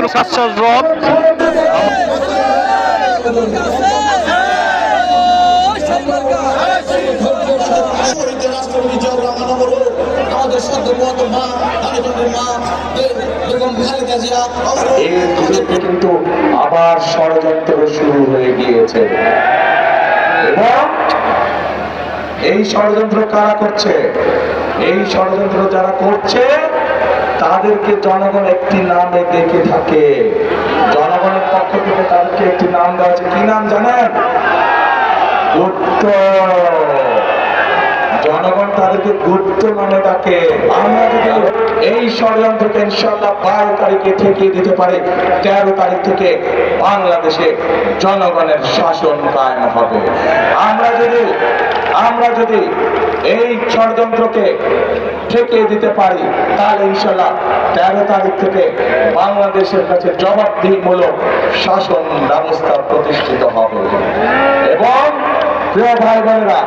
কোনো কাজ রব। কিন্তু আবার ষড়যন্ত্র শুরু হয়ে গিয়েছে। এবং এই ষড়যন্ত্র কারা করছে? এই ষড়যন্ত্র যারা করছে তাদেরকে জনগণ একটি নামে দেখে থাকে। জনগণের পক্ষ থেকে তাদেরকে একটি নাম দেওয়া হয়েছে। কি নাম জানেন? জনগণ তাদেরকে গুপ্ত নামে ডাকে। আমরা যদি এই ষড়যন্ত্রকে ইনশাল্লাহ বারো তারিখে ঠেকিয়ে দিতে পারি, তেরো তারিখ থেকে বাংলাদেশে জনগণের শাসন কায়েম হবে। আমরা যদি আমরা যদি এই ষড়যন্ত্রকে ঠেকিয়ে দিতে পারি, তাহলে ইনশাল্লাহ তেরো তারিখ থেকে বাংলাদেশের কাছে জবাবদিহিমূলক শাসন ব্যবস্থা প্রতিষ্ঠিত হবে। এবং প্রিয় ভাই বোনেরা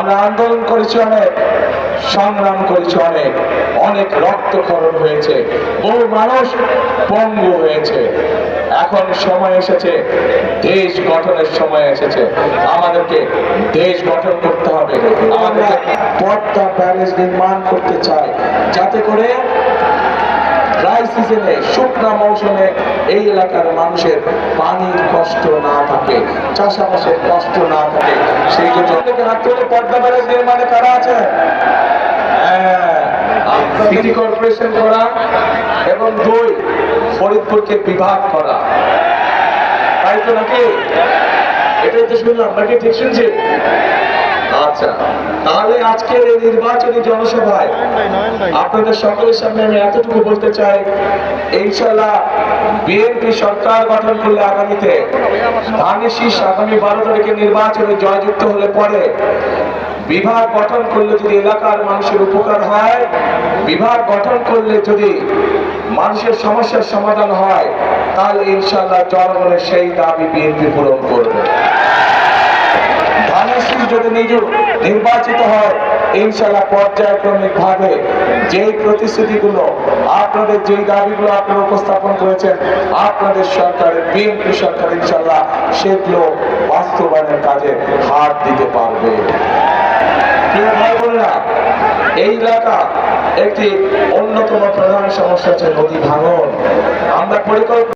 আমরা আন্দোলন করেছি অনেক, সংগ্রাম করেছি অনেক অনেক রক্তক্ষরণ হয়েছে, বহু মানুষ পঙ্গু হয়েছে। এখন সময় এসেছে, দেশ গঠনের সময় এসেছে। আমাদেরকে দেশ গঠন করতে হবে। আমাদের পদ্মা ব্যারেজ নির্মাণ করতে চাই, যাতে করে সিজনে শুকনা মৌসুমে এই এলাকার মানুষের পানির কষ্ট না থাকে, চাষাবাসের কষ্ট না থাকে। সেই জন্য হাত তুলে পদ্মা নির্মাণে কারা আছে? সিটি কর্পোরেশন করা এবং দুই ফরিদপুরকে বিভাগ করা। তাই তো নাকি? এটাই তো শুনলাম, নাকি ঠিক শুনছি? আচ্ছা তাহলে আজকের এই নির্বাচনী জনসভায় আপনাদের সকলের সামনে আমি এতটুকু বলতে চাই ইনশাল্লাহ বিএনপি সরকার গঠন করলে আগামীতে ধানের শীষ আগামী বারো তারিখে নির্বাচনে জয়যুক্ত হলে পরে বিভাগ গঠন করলে যদি এলাকার মানুষের উপকার হয়, বিভাগ গঠন করলে যদি মানুষের সমস্যার সমাধান হয়, তাহলে ইনশাল্লাহ জনগণের সেই দাবি বিএনপি পূরণ করবে। ধানেশ্বরী যদি নিজ নির্বাচিত হয় ইনশাল্লাহ পর্যায়ক্রমিক ভাবে যেই প্রতিশ্রুতিগুলো, আপনাদের যেই দাবিগুলো আপনারা উপস্থাপন করেছেন, আপনাদের সরকারের, বিএনপি সরকার ইনশাল্লাহ সেগুলো বাস্তবায়নের কাজে হাত দিতে পারবে। এই এলাকা একটি অন্যতম প্রধান সমস্যা হচ্ছে নদী ভাঙন। আমরা পরিকল্পনা